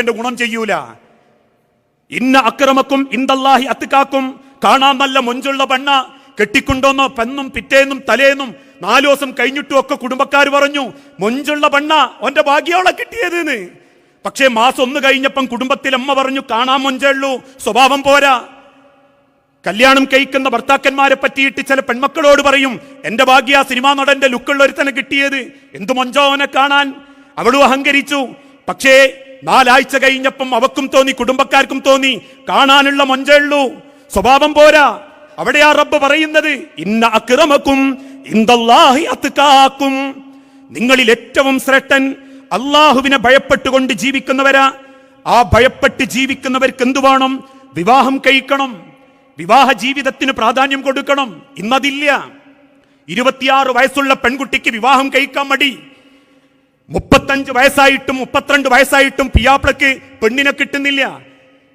എന്റെ ഗുണം ചെയ്യൂല. ഇന്ന അക്രമക്കും ഇന്ദല്ലാഹി അത്തുക്കാക്കും കാണാൻ നല്ല മൊഞ്ചുള്ള പെണ്ണ കെട്ടിക്കൊണ്ടോന്നോ പെന്നും പിറ്റേന്നും തലേന്നും നാലു ദിവസം കഴിഞ്ഞിട്ടും ഒക്കെ കുടുംബക്കാർ പറഞ്ഞു മൊഞ്ചുള്ള പെണ്ണ ഓന്റെ ഭാഗ്യോളെ കിട്ടിയതെന്ന്. പക്ഷേ മാസം ഒന്ന് കഴിഞ്ഞപ്പം കുടുംബത്തിൽ അമ്മ പറഞ്ഞു കാണാൻ മൊഞ്ചുള്ളൂ സ്വഭാവം പോരാ. കല്യാണം കഴിക്കുന്ന ഭർത്താക്കന്മാരെ പറ്റിയിട്ട് ചില പെൺമക്കളോട് പറയും എന്റെ ഭാഗ്യ സിനിമാ നടന്റെ ലുക്കുള്ള ഒരുത്തനെ കിട്ടിയത്. എന്തു മൊഞ്ചോനെ കാണാൻ? അവളും അഹങ്കരിച്ചു. പക്ഷേ നാലാഴ്ച കഴിഞ്ഞപ്പം അവക്കും തോന്നി കുടുംബക്കാർക്കും തോന്നി കാണാനുള്ള മൊഞ്ചുള്ളൂ സ്വഭാവം പോരാ. അവിടെയാ റബ്ബ് പറയുന്നത് ഇന്ന അക്രമക്കും അത്കാക്കും. നിങ്ങളിൽ ഏറ്റവും ശ്രേഷ്ഠൻ അള്ളാഹുവിനെ ഭയപ്പെട്ടുകൊണ്ട് ജീവിക്കുന്നവരാ. ആ ഭയപ്പെട്ട് ജീവിക്കുന്നവർക്ക് എന്തു വേണം? വിവാഹം കഴിക്കണം. വിവാഹ ജീവിതത്തിന് പ്രാധാന്യം കൊടുക്കണം. ഇന്നതില്ല. ഇരുപത്തിയാറ് വയസ്സുള്ള പെൺകുട്ടിക്ക് വിവാഹം കഴിക്കാൻ മടി. മുപ്പത്തഞ്ച് വയസ്സായിട്ടും മുപ്പത്തിരണ്ട് വയസ്സായിട്ടും പിയാപ്പിളക്ക് പെണ്ണിനെ കിട്ടുന്നില്ല.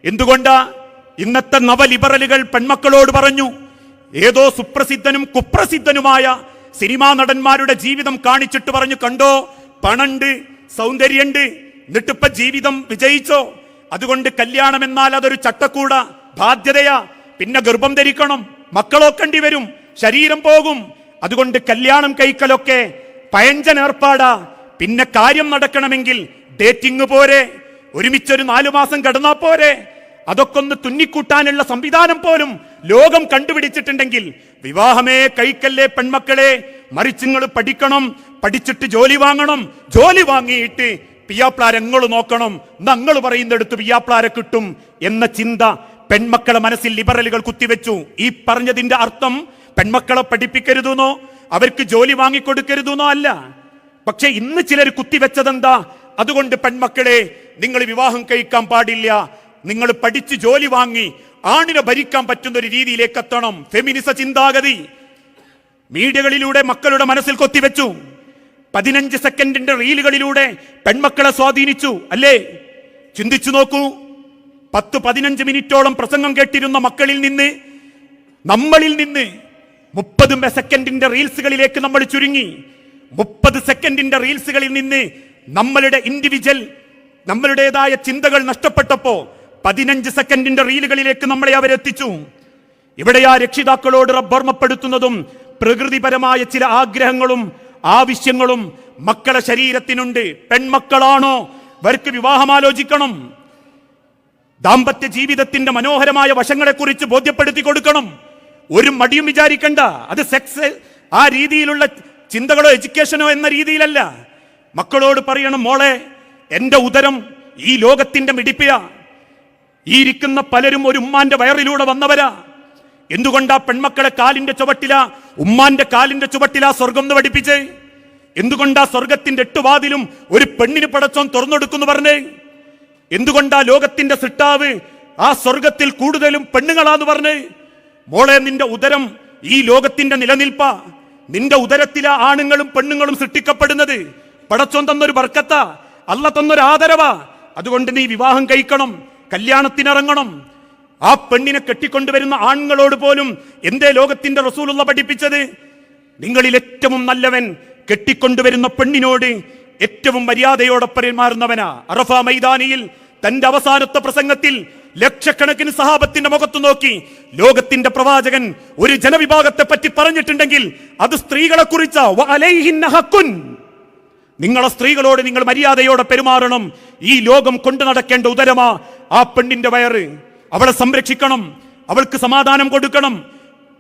എന്തുകൊണ്ടാ ഇന്നത്തെ നവലിബറലുകൾ പെൺമക്കളോട് പറഞ്ഞു ഏതോ സുപ്രസിദ്ധനും കുപ്രസിദ്ധനുമായ സിനിമാ നടന്മാരുടെ ജീവിതം കാണിച്ചിട്ട് പറഞ്ഞു കണ്ടോ പണണ്ട് സൗന്ദര്യണ്ട് എന്നിട്ടിപ്പ ജീവിതം വിജയിച്ചോ? അതുകൊണ്ട് കല്യാണം എന്നാൽ അതൊരു ചട്ടക്കൂട ബാധ്യതയാ. പിന്നെ ഗർഭം ധരിക്കണം മക്കളോക്കേണ്ടി വരും ശരീരം പോകും. അതുകൊണ്ട് കല്യാണം കഴിക്കലൊക്കെ പയഞ്ചൻ ഏർപ്പാടാ. പിന്നെ കാര്യം നടക്കണമെങ്കിൽ ഡേറ്റിംഗ് പോരെ ഒരുമിച്ചൊരു നാലു മാസം കടന്നാ പോരെ. അതൊക്കെ ഒന്ന് തുന്നിക്കൂട്ടാനുള്ള സംവിധാനം പോലും ലോകം കണ്ടുപിടിച്ചിട്ടുണ്ടെങ്കിൽ വിവാഹമേ കഴിക്കല്ലേ പെൺമക്കളെ മറിച്ച് നിങ്ങൾ പഠിക്കണം പഠിച്ചിട്ട് ജോലി വാങ്ങണം ജോലി വാങ്ങിയിട്ട് പിയാപ്ലാരങ്ങൾ നോക്കണം ഞങ്ങൾ പറയുന്നിടത്ത് പിയാപ്ലാരെ കിട്ടും എന്ന ചിന്ത പെൺമക്കളെ മനസ്സിൽ ലിബറലുകൾ കുത്തിവെച്ചു. ഈ പറഞ്ഞതിന്റെ അർത്ഥം പെൺമക്കളെ പഠിപ്പിക്കരുതെന്നോ അവർക്ക് ജോലി വാങ്ങിക്കൊടുക്കരുതെന്നോ അല്ല. പക്ഷെ ഇന്ന് ചിലർ കുത്തിവെച്ചതെന്താ അതുകൊണ്ട് പെൺമക്കളെ നിങ്ങൾ വിവാഹം കഴിക്കാൻ പാടില്ല. നിങ്ങൾ പഠിച്ച് ജോലി വാങ്ങി ആണിനെ ഭരിക്കാൻ പറ്റുന്ന ഒരു രീതിയിലേക്ക് എത്തണം ഫെമിനിസ ചിന്താഗതി. മീഡിയകളിലൂടെ മക്കളുടെ മനസ്സിൽ കൊത്തിവെച്ചു. പതിനഞ്ച് സെക്കൻഡിന്റെ റീലുകളിലൂടെ പെൺമക്കളെ സ്വാധീനിച്ചു അല്ലേ? ചിന്തിച്ചു നോക്കൂ. പത്ത് പതിനഞ്ച് മിനിറ്റോളം പ്രസംഗം കേട്ടിരുന്ന മക്കളിൽ നിന്ന് നമ്മളിൽ നിന്ന് മുപ്പത് സെക്കൻഡിന്റെ റീൽസുകളിലേക്ക് നമ്മൾ ചുരുങ്ങി. മുപ്പത് സെക്കൻഡിന്റെ റീൽസുകളിൽ നിന്ന് നമ്മളുടെ ഇൻഡിവിജ്വൽ നമ്മളുടേതായ ചിന്തകൾ നഷ്ടപ്പെട്ടപ്പോ പതിനഞ്ച് സെക്കൻഡിന്റെ റീലുകളിലേക്ക് നമ്മളെ അവരെത്തിച്ചു ഇവിടെ ആ രക്ഷിതാക്കളോട് റബ്ബർമ്മപ്പെടുത്തുന്നതും പ്രകൃതിപരമായ ചില ആഗ്രഹങ്ങളും ആവശ്യങ്ങളും മക്കളെ ശരീരത്തിനുണ്ട്. പെൺമക്കളാണോ? അവർക്ക് വിവാഹം ആലോചിക്കണം. ദാമ്പത്യ ജീവിതത്തിന്റെ മനോഹരമായ വശങ്ങളെ കുറിച്ച് ബോധ്യപ്പെടുത്തി കൊടുക്കണം. ഒരു മടിയും വിചാരിക്കണ്ട. അത് സെക്സ് ആ രീതിയിലുള്ള ചിന്തകളോ എഡ്യൂക്കേഷനോ എന്ന രീതിയിലല്ല. മക്കളോട് പറയണം മോളെ എന്റെ ഉദരം ഈ ലോകത്തിന്റെ മിടിപ്പിയ. ഈ ഇരിക്കുന്ന പലരും ഒരു ഉമ്മാന്റെ വയറിലൂടെ വന്നവരാ. എന്തുകൊണ്ടാ പെൺമക്കളെ കാലിന്റെ ചുവട്ടില ഉമ്മാന്റെ കാലിന്റെ ചുവട്ടില സ്വർഗം എന്ന് പഠിപ്പിച്ചേ? എന്തുകൊണ്ടാ സ്വർഗത്തിന്റെ എട്ട് വാതിലും ഒരു പെണ്ണിന് പടച്ചോൻ തുറന്നെടുക്കുന്നു പറഞ്ഞേ? എന്തുകൊണ്ടാ ലോകത്തിന്റെ സിട്ടാവ് ആ സ്വർഗത്തിൽ കൂടുതലും പെണ്ണുങ്ങളാന്ന് പറഞ്ഞ്? മോളെ നിന്റെ ഉദരം ഈ ലോകത്തിന്റെ നിലനിൽപ്പ. നിന്റെ ഉദരത്തിലെ ആണുങ്ങളും പെണ്ണുങ്ങളും സൃഷ്ടിക്കപ്പെടുന്നത്. പടച്ചോൻ തന്നൊരു ബർക്കത്ത അല്ല തന്നൊരു ആദരവാ. അതുകൊണ്ട് നീ വിവാഹം കഴിക്കണം കല്യാണത്തിനിറങ്ങണം. ആ പെണ്ണിനെ കെട്ടിക്കൊണ്ടുവരുന്ന ആണുങ്ങളോട് പോലും എന്തേ ലോകത്തിന്റെ റസൂലുള്ള പഠിപ്പിച്ചത്? നിങ്ങളിൽ ഏറ്റവും നല്ലവൻ കെട്ടിക്കൊണ്ടുവരുന്ന പെണ്ണിനോട് ഏറ്റവും മര്യാദയോടെ പെരുമാറുന്നവനാ അറഫ മൈതാനിയിൽ തന്റെ അവസാനത്തെ പ്രസംഗത്തിൽ ലക്ഷക്കണക്കിന് സഹാബത്തിന്റെ മുഖത്ത് നോക്കി ലോകത്തിന്റെ പ്രവാചകൻ ഒരു ജനവിഭാഗത്തെ പറ്റി പറഞ്ഞിട്ടുണ്ടെങ്കിൽ അത് സ്ത്രീകളെ കുറിച്ച. നിങ്ങളെ സ്ത്രീകളോട് നിങ്ങൾ മര്യാദയോടെ പെരുമാറണം. ഈ ലോകം കൊണ്ടു നടക്കേണ്ട ഉദരമാ ആ പെണ്ണിന്റെ വയറ്. അവളെ സംരക്ഷിക്കണം. അവൾക്ക് സമാധാനം കൊടുക്കണം.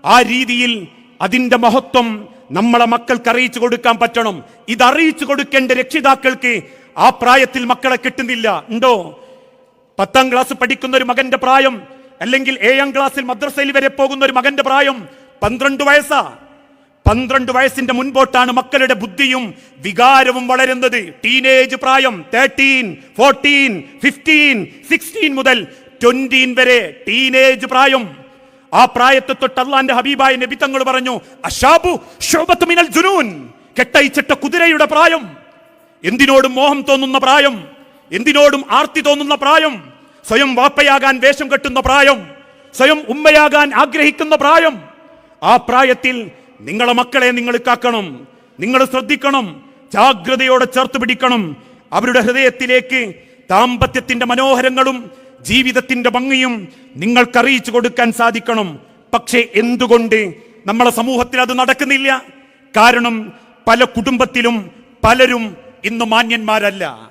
ആ രീതിയിൽ അതിന്റെ മഹത്വം നമ്മളെ മക്കൾക്ക് അറിയിച്ചു കൊടുക്കാൻ പറ്റണം. ഇത് അറിയിച്ചു കൊടുക്കേണ്ട രക്ഷിതാക്കൾക്ക് ആ പ്രായത്തിൽ മക്കളെ കിട്ടുന്നില്ല. ഉണ്ടോ? പത്താം ക്ലാസ് പഠിക്കുന്ന ഒരു മകന്റെ പ്രായം അല്ലെങ്കിൽ ഏഴാം ക്ലാസ്സിൽ മദ്രസയിൽ വരെ പോകുന്ന ഒരു മകന്റെ പ്രായം പന്ത്രണ്ട് വയസ്സാ. പന്ത്രണ്ട് വയസ്സിന്റെ മുൻപോട്ടാണ് മക്കളുടെ ബുദ്ധിയും വികാരവും വളരുന്നത്. ടീനേജ് പ്രായം തേർട്ടീൻ ഫോർട്ടീൻ ഫിഫ്റ്റീൻ സിക്സ്റ്റീൻ മുതൽ ട്വന്റീൻ വരെ ടീനേജ് പ്രായം. ആ പ്രായത്തെ തൊട്ട് അള്ളാന്റെ ഹബീബായ നബി തങ്ങൾ പറഞ്ഞു അഷാബു മിനൽ ജുനൂൻ. കെട്ടയിച്ചിട്ട കുതിരയുടെ പ്രായം. എന്തിനോടും മോഹം തോന്നുന്ന പ്രായം. എന്തിനോടും ആർത്തി തോന്നുന്ന പ്രായം. സ്വയം വാപ്പയാകാൻ വേഷം കെട്ടുന്ന പ്രായം സ്വയം ഉമ്മയാകാൻ ആഗ്രഹിക്കുന്ന പ്രായം ആ പ്രായത്തിൽ നിങ്ങളെ മക്കളെ നിങ്ങൾ കാക്കണം നിങ്ങൾ ശ്രദ്ധിക്കണം ജാഗ്രതയോടെ ചേർത്ത് പിടിക്കണം. അവരുടെ ഹൃദയത്തിലേക്ക് ദാമ്പത്യത്തിന്റെ മനോഹരങ്ങളും ജീവിതത്തിന്റെ ഭംഗിയും നിങ്ങൾക്ക് അറിയിച്ചു കൊടുക്കാൻ സാധിക്കണം. പക്ഷേ എന്തുകൊണ്ട് നമ്മളെ സമൂഹത്തിൽ അത് നടക്കുന്നില്ല? കാരണം പല കുടുംബത്തിലും പലരും ഇന്ന് മാന്യന്മാരല്ല.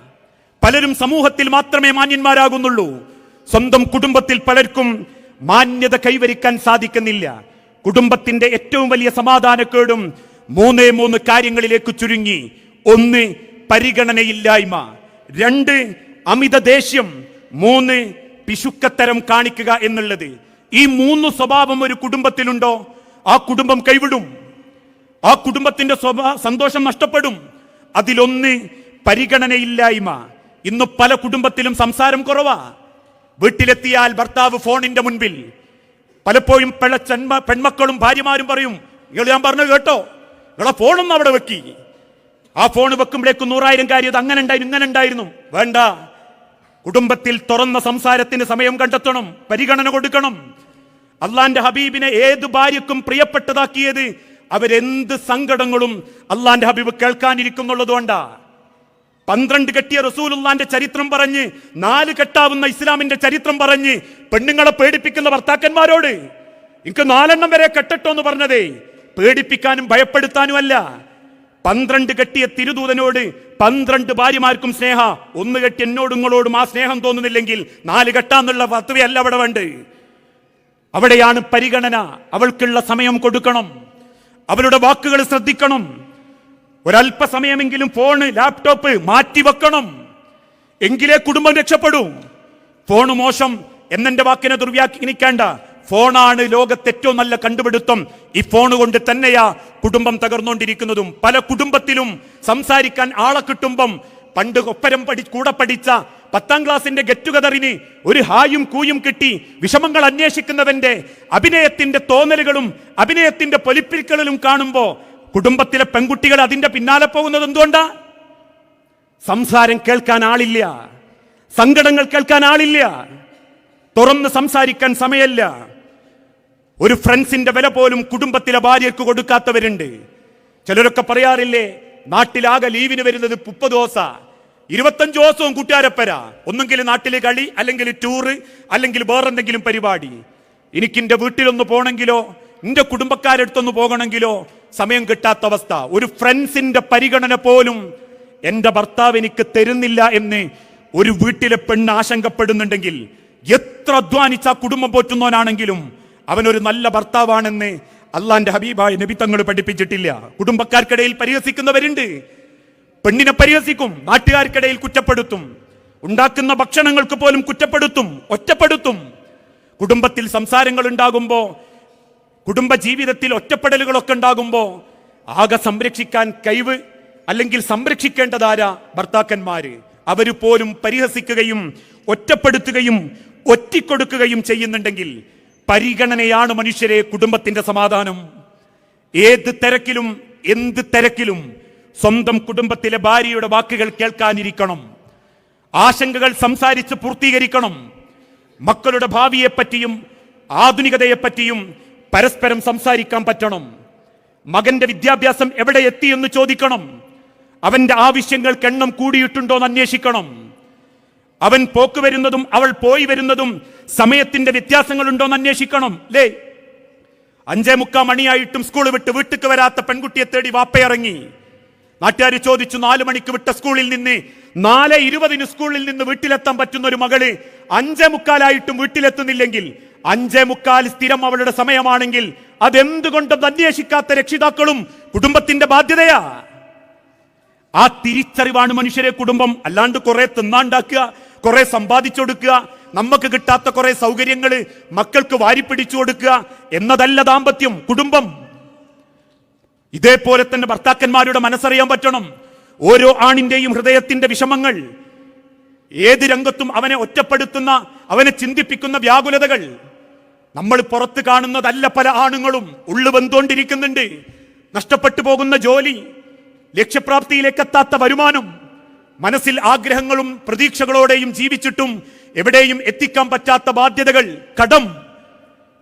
പലരും സമൂഹത്തിൽ മാത്രമേ മാന്യന്മാരാകുന്നുള്ളൂ. സ്വന്തം കുടുംബത്തിൽ പലർക്കും മാന്യത കൈവരിക്കാൻ സാധിക്കുന്നില്ല. കുടുംബത്തിന്റെ ഏറ്റവും വലിയ സമാധാനക്കേടും മൂന്നേ മൂന്ന് കാര്യങ്ങളിലേക്ക് ചുരുങ്ങി. ഒന്ന് പരിഗണനയില്ലായ്മ. രണ്ട് അമിത ദേഷ്യം. മൂന്ന് പിശുക്കത്തരം കാണിക്കുക എന്നുള്ളത്. ഈ മൂന്ന് സ്വഭാവം ഒരു കുടുംബത്തിലുണ്ടോ? ആ കുടുംബം കൈവിടും. ആ കുടുംബത്തിന്റെ സ്വഭാ സന്തോഷം നഷ്ടപ്പെടും. അതിലൊന്ന് പരിഗണനയില്ലായ്മ. ഇന്ന് പല കുടുംബത്തിലും സംസാരം കുറവാ. വീട്ടിലെത്തിയാൽ ഭർത്താവ് ഫോണിന്റെ മുൻപിൽ. പലപ്പോഴും പല ചെന്മ പെൺമക്കളും ഭാര്യമാരും പറയും നിങ്ങൾ ഞാൻ പറഞ്ഞു കേട്ടോ. നിങ്ങളെ ഫോണൊന്നും അവിടെ വെക്കി. ആ ഫോൺ വെക്കുമ്പോഴേക്ക് നൂറായിരം കാര്യം അത് അങ്ങനെ ഉണ്ടായിരുന്നു ഇങ്ങനെ ഉണ്ടായിരുന്നു. വേണ്ട. കുടുംബത്തിൽ തുറന്ന സംസാരത്തിന് സമയം കണ്ടെത്തണം പരിഗണന കൊടുക്കണം. അള്ളാന്റെ ഹബീബിനെ ഏത് ഭാര്യക്കും പ്രിയപ്പെട്ടതാക്കിയത് അവരെന്ത് സങ്കടങ്ങളും അള്ളാന്റെ ഹബീബ് കേൾക്കാനിരിക്കുന്നുള്ളതുകൊണ്ടാ പന്ത്രണ്ട് കെട്ടിയ റസൂലുള്ളാന്റെ ചരിത്രം പറഞ്ഞ് നാല് കെട്ടാവുന്ന ഇസ്ലാമിന്റെ ചരിത്രം പറഞ്ഞ് പെണ്ണുങ്ങളെ പേടിപ്പിക്കുന്ന ഭർത്താക്കന്മാരോട് എനിക്ക് നാലെണ്ണം വരെ കെട്ടട്ടോ എന്ന് പറഞ്ഞതേ പേടിപ്പിക്കാനും ഭയപ്പെടുത്താനും അല്ല. പന്ത്രണ്ട് കെട്ടിയ തിരുദൂതനോട് പന്ത്രണ്ട് ഭാര്യമാർക്കും സ്നേഹ ഒന്ന് കെട്ടി എന്നോടും നിങ്ങളോടും ആ സ്നേഹം തോന്നുന്നില്ലെങ്കിൽ നാല് കെട്ടാന്നുള്ള പത്തുവയല്ല അവിടെ വേണ്ട അവിടെയാണ് പരിഗണന. അവൾക്കുള്ള സമയം കൊടുക്കണം. അവരുടെ വാക്കുകൾ ശ്രദ്ധിക്കണം. ഒരല്പസമയമെങ്കിലും ഫോണ് ലാപ്ടോപ്പ് മാറ്റി വെക്കണം എങ്കിലേ കുടുംബം രക്ഷപ്പെടും. ഫോണ് മോശം എന്നെന്റെ വാക്കിനെ ദുർവ്യാഖ്യാനിക്കേണ്ട. ഫോണാണ് ലോകത്തെ ഏറ്റവും നല്ല കണ്ടുപിടുത്തം. ഈ ഫോൺ കൊണ്ട് തന്നെയാ കുടുംബം തകർന്നുകൊണ്ടിരിക്കുന്നതും പല കുടുംബത്തിലും സംസാരിക്കാൻ ആളെ കിട്ടുമ്പം പണ്ട് ഒപ്പരം പഠി കൂടെ പഠിച്ച പത്താം ക്ലാസിന്റെ ഗെറ്റ് ടുഗദറിന് ഒരു ഹായും കൂയും കിട്ടി വിഷമങ്ങൾ അന്വേഷിക്കുന്നവന്റെ അഭിനയത്തിന്റെ തോന്നലുകളും അഭിനയത്തിന്റെ പൊലിപ്പിക്കലും കാണുമ്പോ കുടുംബത്തിലെ പെൺകുട്ടികൾ അതിന്റെ പിന്നാലെ പോകുന്നത് എന്തുകൊണ്ടാ? സംസാരം കേൾക്കാൻ ആളില്ല. സങ്കടങ്ങൾ കേൾക്കാൻ ആളില്ല. തുറന്ന് സംസാരിക്കാൻ സമയമില്ല. ഒരു ഫ്രണ്ട്സിന്റെ വില പോലും കുടുംബത്തിലെ ഭാര്യയ്ക്ക് കൊടുക്കാത്തവരുണ്ട്. ചിലരൊക്കെ പറയാറില്ലേ നാട്ടിലാകെ ലീവിന് വരുന്നത് മുപ്പത് ദിവസ. ഇരുപത്തഞ്ച് ദിവസവും കൂട്ടുകാരപ്പര ഒന്നെങ്കിൽ നാട്ടിൽ കളി അല്ലെങ്കിൽ ടൂറ് അല്ലെങ്കിൽ വേറെന്തെങ്കിലും പരിപാടി. എനിക്കിന്റെ വീട്ടിലൊന്ന് പോകണമെങ്കിലോ എന്റെ കുടുംബക്കാരെടുത്തൊന്ന് പോകണമെങ്കിലോ സമയം കിട്ടാത്ത അവസ്ഥ. ഒരു ഫ്രണ്ട്സിന്റെ പരിഗണന പോലും എന്റെ ഭർത്താവ് എനിക്ക് തരുന്നില്ല എന്ന് ഒരു വീട്ടിലെ പെണ്ണ് ആശങ്കപ്പെടുന്നുണ്ടെങ്കിൽ എത്ര അധ്വാനിച്ച കുടുംബം പോറ്റുന്നവനാണെങ്കിലും അവനൊരു നല്ല ഭർത്താവാണെന്ന് അള്ളാന്റെ ഹബീബായ നബി തങ്ങൾ പഠിപ്പിച്ചിട്ടില്ല. കുടുംബക്കാർക്കിടയിൽ പരിഹസിക്കുന്നവരുണ്ട്. പെണ്ണിനെ പരിഹസിക്കും നാട്ടുകാർക്കിടയിൽ കുറ്റപ്പെടുത്തും ഉണ്ടാക്കുന്ന ഭക്ഷണങ്ങൾക്ക് പോലും കുറ്റപ്പെടുത്തും ഒറ്റപ്പെടുത്തും. കുടുംബത്തിൽ സംസാരങ്ങൾ ഉണ്ടാകുമ്പോ കുടുംബ ജീവിതത്തിൽ ഒറ്റപ്പെടലുകളൊക്കെ ഉണ്ടാകുമ്പോ ആകെ സംരക്ഷിക്കാൻ കഴിവ് അല്ലെങ്കിൽ സംരക്ഷിക്കേണ്ടതാരാ ഭർത്താക്കന്മാര്. അവർ പോലും പരിഹസിക്കുകയും ഒറ്റപ്പെടുത്തുകയും ഒറ്റിക്കൊടുക്കുകയും ചെയ്യുന്നുണ്ടെങ്കിൽ പരിഗണനയാണ് മനുഷ്യരെ കുടുംബത്തിന്റെ സമാധാനം. ഏത് തിരക്കിലും എന്ത് തിരക്കിലും സ്വന്തം കുടുംബത്തിലെ ഭാര്യയുടെ വാക്കുകൾ കേൾക്കാനിരിക്കണം. ആശങ്കകൾ സംസാരിച്ച് പൂർത്തീകരിക്കണം. മക്കളുടെ ഭാവിയെപ്പറ്റിയും ആധുനികതയെപ്പറ്റിയും പരസ്പരം സംസാരിക്കാൻ പറ്റണം. മകന്റെ വിദ്യാഭ്യാസം എവിടെ എത്തി എന്ന് ചോദിക്കണം. അവന്റെ ആവശ്യങ്ങൾക്ക് എണ്ണം കൂടിയിട്ടുണ്ടോ എന്ന് അന്വേഷിക്കണം. അവൻ പോക്ക് വരുന്നതും അവൾ പോയി വരുന്നതും സമയത്തിന്റെ വ്യത്യാസങ്ങളുണ്ടോ എന്ന് അന്വേഷിക്കണം. ലേ അഞ്ചേ മുക്കാ മണിയായിട്ടും സ്കൂൾ വിട്ട് വീട്ടിക്ക് വരാത്ത പെൺകുട്ടിയെ തേടി വാപ്പയിറങ്ങി. നാട്ടുകാർ ചോദിച്ചു നാലു മണിക്ക് വിട്ട സ്കൂളിൽ നിന്ന് നാല് ഇരുപതിന് സ്കൂളിൽ നിന്ന് വീട്ടിലെത്താൻ പറ്റുന്ന ഒരു മകൾ അഞ്ചേ മുക്കാലായിട്ടും വീട്ടിലെത്തുന്നില്ലെങ്കിൽ അഞ്ചേ മുക്കാൽ സ്ഥിരം അവളുടെ സമയമാണെങ്കിൽ അതെന്തുകൊണ്ടും അന്വേഷിക്കാത്ത രക്ഷിതാക്കളും കുടുംബത്തിന്റെ ബാധ്യതയാ. ആ തിരിച്ചറിവാണ് മനുഷ്യരെ കുടുംബം അല്ലാണ്ട് കുറെ തിന്നാണ്ടാക്കുക കുറെ സമ്പാദിച്ചൊടുക്കുക നമുക്ക് കിട്ടാത്ത കുറെ സൗകര്യങ്ങൾ മക്കൾക്ക് വാരിപ്പിടിച്ചു കൊടുക്കുക എന്നതല്ല ദാമ്പത്യം കുടുംബം. ഇതേപോലെ തന്നെ ഭർത്താക്കന്മാരുടെ മനസ്സറിയാൻ പറ്റണം. ഓരോ ആണിന്റെയും ഹൃദയത്തിന്റെ വിഷമങ്ങൾ ഏത് രംഗത്തും അവനെ ഒറ്റപ്പെടുത്തുന്ന അവനെ ചിന്തിപ്പിക്കുന്ന വ്യാകുലതകൾ. നമ്മൾ പുറത്ത് കാണുന്നതല്ല പല ആണുങ്ങളും ഉള്ളു വന്നുകൊണ്ടിരിക്കുന്നുണ്ട് നഷ്ടപ്പെട്ടു പോകുന്ന ജോലി ലക്ഷ്യപ്രാപ്തിയിലേക്ക് എത്താത്ത വരുമാനം മനസ്സിൽ ആഗ്രഹങ്ങളും പ്രതീക്ഷകളോടെയും ജീവിച്ചിട്ടും എവിടെയും എത്തിക്കാൻ പറ്റാത്ത ബാധ്യതകൾ കടം.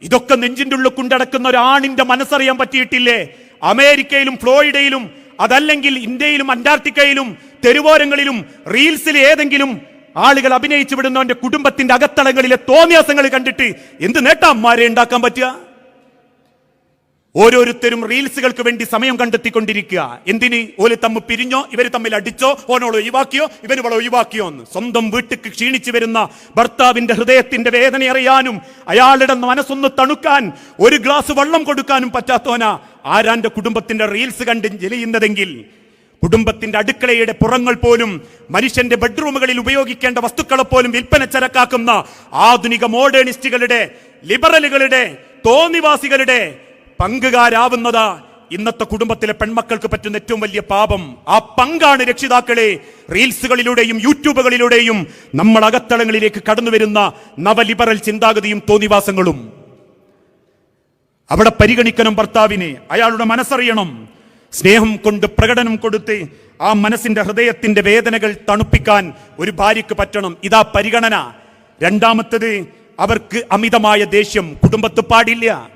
ഇതൊക്കെ നെഞ്ചിന്റെ ഉള്ളിൽ കൊണ്ടടക്കുന്ന ഒരാണിന്റെ മനസ്സറിയാൻ പറ്റിയിട്ടില്ലേ? അമേരിക്കയിലും ഫ്ലോറിഡയിലും അതല്ലെങ്കിൽ ഇന്ത്യയിലും അന്റാർട്ടിക്കയിലും തെരുവോരങ്ങളിലും റീൽസിൽ ഏതെങ്കിലും ആളുകൾ അഭിനയിച്ചു വിടുന്നവന്റെ കുടുംബത്തിന്റെ അകത്തളങ്ങളിലെ തോന്നിയാസങ്ങൾ കണ്ടിട്ട് എന്ത് നേട്ടാ അമ്മാരെ ഉണ്ടാക്കാൻ പറ്റുക? ഓരോരുത്തരും റീൽസുകൾക്ക് വേണ്ടി സമയം കണ്ടെത്തിക്കൊണ്ടിരിക്കുക. എന്തിന്? ഓൽ തമ്മിൽ പിരിഞ്ഞോ ഇവർ തമ്മിൽ അടിച്ചോ ഓനോൾ ഒഴിവാക്കിയോ ഇവന് ഇവളെ ഒഴിവാക്കിയോ എന്ന്. സ്വന്തം വീട്ടിക്ക് ക്ഷീണിച്ചു വരുന്ന ഭർത്താവിന്റെ ഹൃദയത്തിന്റെ വേദന അറിയാനും അയാളുടെ മനസ്സൊന്ന് തണുക്കാൻ ഒരു ഗ്ലാസ് വെള്ളം കൊടുക്കാനും പറ്റാത്തോന ആരാന്റെ കുടുംബത്തിന്റെ റീൽസ് കണ്ട് ജലിയുന്നതെങ്കിൽ കുടുംബത്തിന്റെ അടുക്കളയുടെ പുറങ്ങൾ പോലും മനുഷ്യന്റെ ബെഡ്റൂമുകളിൽ ഉപയോഗിക്കേണ്ട വസ്തുക്കളെ പോലും വിൽപ്പന ചരക്കാക്കുന്ന ആധുനിക മോഡേണിസ്റ്റുകളുടെ ലിബറലുകളുടെ തോന്നിവാസികളുടെ പങ്കുകാരാവുന്നത് ഇന്നത്തെ കുടുംബത്തിലെ പെൺമക്കൾക്ക് പറ്റുന്ന ഏറ്റവും വലിയ പാപം. ആ പങ്കാണ് രക്ഷിതാക്കളെ റീൽസുകളിലൂടെയും യൂട്യൂബുകളിലൂടെയും നമ്മൾ അകത്തളങ്ങളിലേക്ക് കടന്നു വരുന്ന നവലിബറൽ ചിന്താഗതിയും തോന്നിവാസങ്ങളും. അവിടെ പരിഗണിക്കണം ഭർത്താവിനെ. അയാളുടെ മനസ്സറിയണം. സ്നേഹം കൊണ്ട് പ്രകടനം കൊടുത്ത് ആ മനസ്സിന്റെ ഹൃദയത്തിന്റെ വേദനകൾ തണുപ്പിക്കാൻ ഒരു ഭാര്യയ്ക്ക് പറ്റണം. ഇതാ പരിഗണന. രണ്ടാമത്തത് അവർക്ക് അമിതമായ ദേഷ്യം. കുടുംബത്ത് പാടില്ല.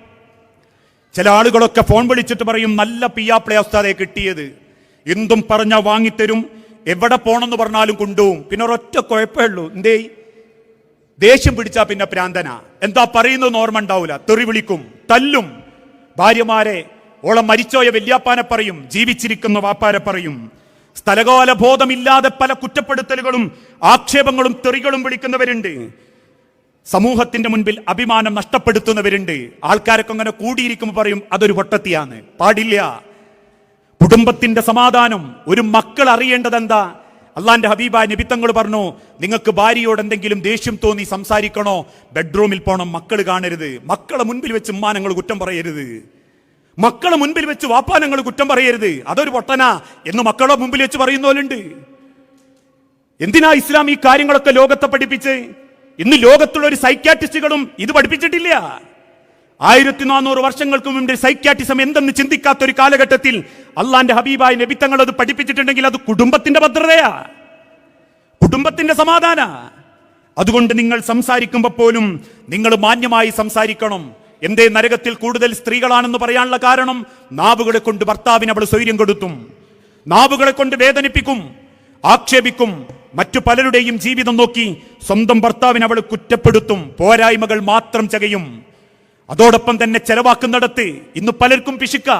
ചില ആളുകളൊക്കെ ഫോൺ വിളിച്ചിട്ട് പറയും നല്ല പിയാപ്ലേ അവസ്ഥയെ കിട്ടിയത്. എന്തും പറഞ്ഞ വാങ്ങിത്തരും. എവിടെ പോണെന്ന് പറഞ്ഞാലും കൊണ്ടുപോകും. പിന്നെ ഒരൊറ്റ കുഴപ്പമേ ഉള്ളൂ. എന്തേ? ദേഷ്യം പിടിച്ചാൽ പിന്നെ പ്രാന്തന. എന്താ പറയുന്നത് ഓർമ്മ ഉണ്ടാവില്ല തെറി വിളിക്കും. തല്ലും. ഭാര്യമാരെ ഓളം മരിച്ചോയ വല്യാപ്പാനെ പറയും ജീവിച്ചിരിക്കുന്ന വാപ്പാരെ പറയും. സ്ഥലകാല ബോധമില്ലാതെ പല കുറ്റപ്പെടുത്തലുകളും ആക്ഷേപങ്ങളും തെറികളും വിളിക്കുന്നവരുണ്ട്. സമൂഹത്തിന്റെ മുൻപിൽ അഭിമാനം നഷ്ടപ്പെടുത്തുന്നവരുണ്ട്. ആൾക്കാരൊക്കെ അങ്ങനെ കൂടിയിരിക്കുമ്പോൾ പറയും അതൊരു പൊട്ടത്തിയാണ്. പാടില്ല. കുടുംബത്തിന്റെ സമാധാനം ഒരു മക്കൾ അറിയേണ്ടത് എന്താ അള്ളാന്റെ ഹബീബായ നിബിത്തങ്ങൾ പറഞ്ഞു നിങ്ങൾക്ക് ഭാര്യയോട് എന്തെങ്കിലും ദേഷ്യം തോന്നി സംസാരിക്കണോ? ബെഡ്റൂമിൽ പോണം മക്കൾ കാണരുത്. മക്കളെ മുൻപിൽ വെച്ച് ഉമ്മാനങ്ങൾ കുറ്റം പറയരുത്. മക്കളെ മുൻപിൽ വെച്ച് വാപ്പാ ഞങ്ങൾ കുറ്റം പറയരുത്. അതൊരു പൊട്ടന എന്ന് മക്കളെ മുമ്പിൽ വെച്ച് പറയുന്നവരുണ്ട് എന്തിനാ ഇസ്ലാം ഈ കാര്യങ്ങളൊക്കെ ലോകത്തെ പഠിപ്പിച്ച്? ഇന്ന് ലോകത്തുള്ള ഒരു സൈക്യാട്രിസ്റ്റുകളും ഇത് പഠിപ്പിച്ചിട്ടില്ല. ആയിരത്തി നാനൂറ് വർഷങ്ങൾക്ക് മുമ്പ് സൈക്യാറ്റിസം എന്തെന്ന് ചിന്തിക്കാത്ത ഒരു കാലഘട്ടത്തിൽ അള്ളാന്റെ ഹബീബായ നബിത്തങ്ങൾ അത് പഠിപ്പിച്ചിട്ടുണ്ടെങ്കിൽ അത് കുടുംബത്തിന്റെ ഭദ്രതയാ. കുടുംബത്തിന്റെ സമാധാന. അതുകൊണ്ട് നിങ്ങൾ സംസാരിക്കുമ്പോൾ പോലും നിങ്ങൾ മാന്യമായി സംസാരിക്കണം. എന്തേ നരകത്തിൽ കൂടുതൽ സ്ത്രീകളാണെന്ന് പറയാനുള്ള കാരണം? നാവുകളെ കൊണ്ട് ഭർത്താവിന് അവൾ സ്വൈര്യം കൊടുത്തും. നാവുകളെ കൊണ്ട് വേദനിപ്പിക്കും ആക്ഷേപിക്കും മറ്റു പലരുടെയും ജീവിതം നോക്കി സ്വന്തം ഭർത്താവിനെ അവൾ കുറ്റപ്പെടുത്തും പോരായ്മകൾ മാത്രം ചകയും. അതോടൊപ്പം തന്നെ ചെലവാക്കുന്നിടത്ത് ഇന്ന് പലർക്കും പിശുക്ക.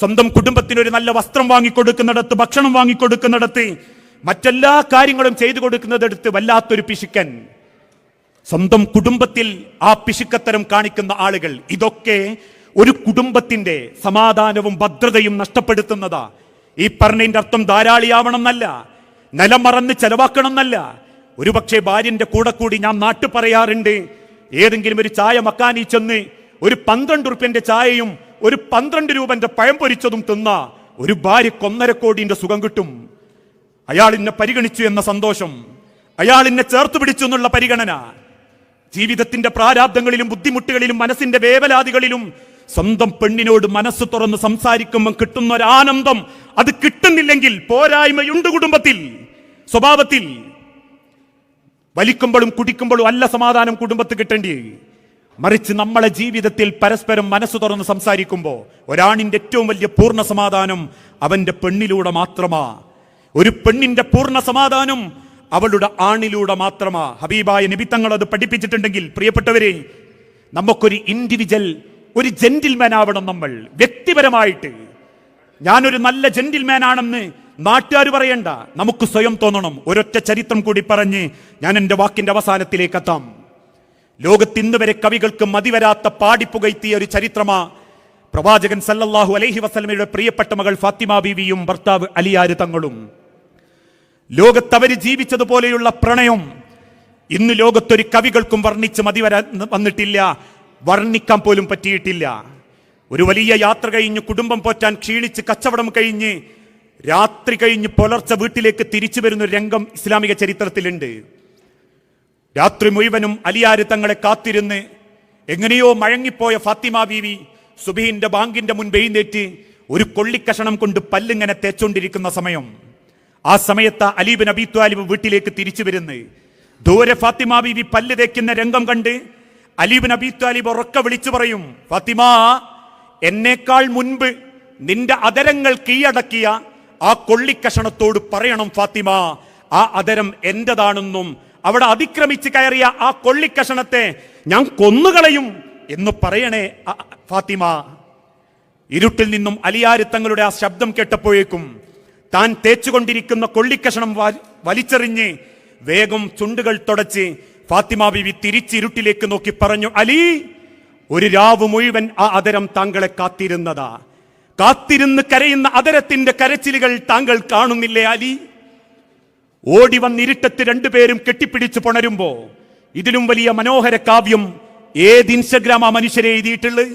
സ്വന്തം കുടുംബത്തിന് ഒരു നല്ല വസ്ത്രം വാങ്ങിക്കൊടുക്കുന്നിടത്ത് ഭക്ഷണം വാങ്ങിക്കൊടുക്കുന്നിടത്ത് മറ്റെല്ലാ കാര്യങ്ങളും ചെയ്തു കൊടുക്കുന്നിടത്ത് വല്ലാത്തൊരു പിശുക്കൻ. സ്വന്തം കുടുംബത്തിൽ ആ പിശുക്കത്തരം കാണിക്കുന്ന ആളുകൾ ഇതൊക്കെ ഒരു കുടുംബത്തിന്റെ സമാധാനവും ഭദ്രതയും നഷ്ടപ്പെടുത്തുന്നതാ. ഈ പറഞ്ഞതിന്റെ അർത്ഥം ധാരാളിയാവണം എന്നല്ല നിലം മറന്ന് ചെലവാക്കണം എന്നല്ല ഒരുപക്ഷെ ഭാര്യന്റെ കൂടെ കൂടി ഞാൻ നാട്ടു പറയാറുണ്ട് ഏതെങ്കിലും ഒരു ചായ മക്കാനി ചെന്ന് ഒരു പന്ത്രണ്ട് റുപ്യന്റെ ചായയും ഒരു പന്ത്രണ്ട് രൂപന്റെ പഴം പൊരിച്ചതും തിന്ന ഒരു ഭാര്യക്ക് ഒന്നര കോടിന്റെ സുഖം കിട്ടും. അയാൾ എന്നെ പരിഗണിച്ചു എന്ന സന്തോഷം അയാൾ എന്നെ ചേർത്ത് പിടിച്ചു എന്നുള്ള പരിഗണന ജീവിതത്തിന്റെ പ്രാരാബ്ദങ്ങളിലും ബുദ്ധിമുട്ടുകളിലും മനസ്സിന്റെ വേവലാതികളിലും സ്വന്തം പെണ്ണിനോട് മനസ്സ് തുറന്ന് സംസാരിക്കുമ്പോൾ കിട്ടുന്ന ഒരു ആനന്ദം അത് കിട്ടുന്നില്ലെങ്കിൽ പോരായ്മയുണ്ട് കുടുംബത്തിൽ സ്വഭാവത്തിൽ. വലിക്കുമ്പോഴും കുടിക്കുമ്പോഴും അല്ല സമാധാനം കുടുംബത്ത് കിട്ടേണ്ടി. മറിച്ച് നമ്മളെ ജീവിതത്തിൽ പരസ്പരം മനസ്സ് തുറന്ന് സംസാരിക്കുമ്പോൾ ഒരാണിന്റെ ഏറ്റവും വലിയ പൂർണ സമാധാനം അവന്റെ പെണ്ണിലൂടെ മാത്രമാ. ഒരു പെണ്ണിന്റെ പൂർണ സമാധാനം അവളുടെ ആണിലൂടെ മാത്രമാ. ഹബീബായ നിബിത്തങ്ങൾ അത് പഠിപ്പിച്ചിട്ടുണ്ടെങ്കിൽ പ്രിയപ്പെട്ടവരെ നമുക്കൊരു ഇൻഡിവിജ്വൽ ഒരു ജെന്റിൽമാൻ ആവണം നമ്മൾ. വ്യക്തിപരമായിട്ട്. ഞാനൊരു നല്ല ജെന്റിൽമാൻ ആണെന്ന് നാട്ടുകാർ പറയണ്ട. നമുക്ക് സ്വയം തോന്നണം. ഒരൊറ്റ ചരിത്രം കൂടി പറഞ്ഞ് ഞാൻ എന്റെ വാക്കിന്റെ അവസാനത്തിലേക്ക് എത്താം ലോകത്ത് ഇന്ന് വരെ കവികൾക്ക് മതിവരാത്ത പാടി പാടിപ്പുകയത്തിയ ഒരു ചരിത്രമാ. പ്രവാചകൻ സല്ലല്ലാഹു അലൈഹി വസല്ലമയുടെ പ്രിയപ്പെട്ട മകൾ ഫാത്തിമ ബീവിയും ഭർത്താവ് അലിയാര് തങ്ങളും. ലോകത്ത് അവർ ജീവിച്ചതുപോലെയുള്ള പ്രണയം ഇന്ന് ലോകത്തൊരു കവികൾക്കും വർണിച്ച് മതി വരാ വന്നിട്ടില്ല. വർണിക്കാൻ പോലും പറ്റിയിട്ടില്ല. ഒരു വലിയ യാത്ര കഴിഞ്ഞ് കുടുംബം പോറ്റാൻ ക്ഷീണിച്ച് കച്ചവടം കഴിഞ്ഞ് രാത്രി കഴിഞ്ഞ് പുലർച്ചെ വീട്ടിലേക്ക് തിരിച്ചു വരുന്ന രംഗം ഇസ്ലാമിക ചരിത്രത്തിലുണ്ട്. രാത്രി മുഴുവനും അലിയാര് തങ്ങളെ കാത്തിരുന്ന് എങ്ങനെയോ മഴങ്ങിപ്പോയ ഫാത്തിമ ബീവി സുബീന്റെ ബാങ്കിന്റെ മുൻപ് എഴുന്നേറ്റ് ഒരു കൊള്ളിക്കഷണം കൊണ്ട് പല്ലിങ്ങനെ തേച്ചോണ്ടിരിക്കുന്ന സമയം. ആ സമയത്ത് അലീബ് നബി ത്വാലിബ് വീട്ടിലേക്ക് തിരിച്ചു വരുന്നു. ദൂരെ ഫാത്തിമ ബീവി പല്ല് തേക്കുന്ന രംഗം കണ്ട് അലീബ് നബി ത്വാലിബ് ഉറക്കെ വിളിച്ചു പറയും ഫാത്തിമ എന്നേക്കാൾ മുൻപ് നിന്റെ അതരങ്ങൾ കീഴടക്കിയ ആ കൊള്ളിക്കഷണത്തോട് പറയണം ഫാത്തിമ. ആ അതരം എന്റേതാണെന്നും അവിടെ അതിക്രമിച്ച് കയറിയ ആ കൊള്ളിക്കഷണത്തെ ഞാൻ കൊന്നുകളയും എന്ന് പറയണേ ഫാത്തിമ. ഇരുട്ടിൽ നിന്നും അലിയാരി തങ്ങളുടെ ആ ശബ്ദം കേട്ടപ്പോഴേക്കും താൻ തേച്ചുകൊണ്ടിരിക്കുന്ന കൊള്ളിക്കഷണം വലിച്ചെറിഞ്ഞ് വേഗം ചുണ്ടുകൾ തുടച്ച് ഫാത്തിമ ബിവി തിരിച്ചിരുട്ടിലേക്ക് നോക്കി പറഞ്ഞു അലി ഒരു രാവ് മുഴുവൻ ആ അതരം താങ്കളെ കാത്തിരുന്നതാ. കാത്തിരുന്ന് കരയുന്ന അതരത്തിന്റെ കരച്ചിലുകൾ താങ്കൾ കാണുന്നില്ലേ അലി? ഓടി വന്നിരുട്ടത്ത് രണ്ടുപേരും കെട്ടിപ്പിടിച്ചു പുണരുമ്പോ ഇതിലും വലിയ മനോഹര കാവ്യം ഏത് ഇൻസ്റ്റഗ്രാം ആ മനുഷ്യരെ എഴുതിയിട്ടുള്ളത്?